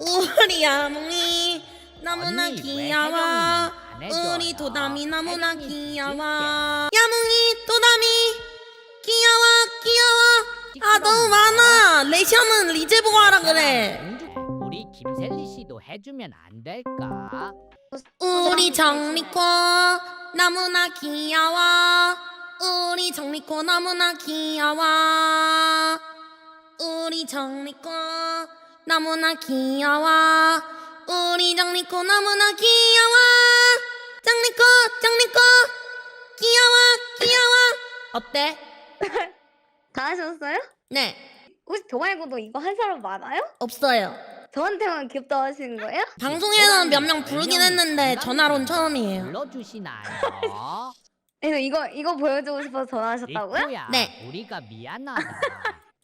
우리 야몽이 너무나 언니, 왜 귀여워 혜경이는 안 해줘요? 우리 도담이 너무나 혜경이 귀여워 줄게. 야몽이 도담이 귀여워 귀여워 아. 너무 많아 레시아는 리제 보고 하라 그래 우리 김셀리 씨도 해주면 안 될까? 우리 정리코 너무나 귀여워 우리 정리코 너무나 귀여워 우리 정리코 너무나 귀여워 우리 정리코 너무나 귀여워 정리코 정리코 귀여워 귀여워 어때? 다 하셨어요? 네 혹시 저 말고도 이거 한 사람 많아요? 없어요 저한테만 귀엽다 하시는 거예요? 방송에는 몇 명 부르긴 네 했는데 전화로는 처음이에요 불러주시나요? 그래서 이거 이거 보여주고 싶어서 전화하셨다고요? 리코야, 네. 우리가 미안하다.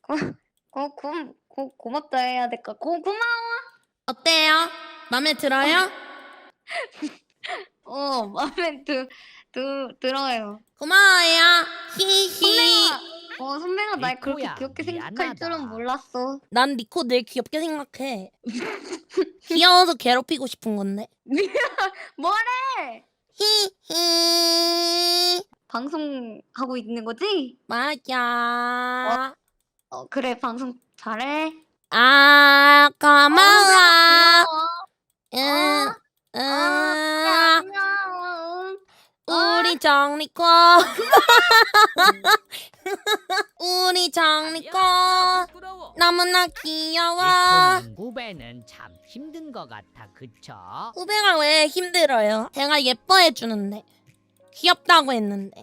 고, 고, 고, 고맙다 해야 될까? 고, 고마워. 어때요? 마음에 들어요? 어, 마음에 드, 드, 들어요. 고마워요. 히히. 선배가, 어, 선배가 날 그렇게 리코야, 귀엽게 생각할 미안하다. 줄은 몰랐어. 난 니코 늘 귀엽게 생각해. 귀여워서 괴롭히고 싶은 건데. 뭐래? 히히. 방송하고 있는 거지? 맞아. 어, 그래, 방송 잘해. 아, 고마워. 귀여워. 응, 응. 안녕. 우리 정리코. 우리 정리코. 부끄러워. 너무나 귀여워. 리코는 후배는 참 힘든 것 같아, 그쵸? 후배가 왜 힘들어요? 제가 예뻐해 주는데. 귀엽다고 했는데.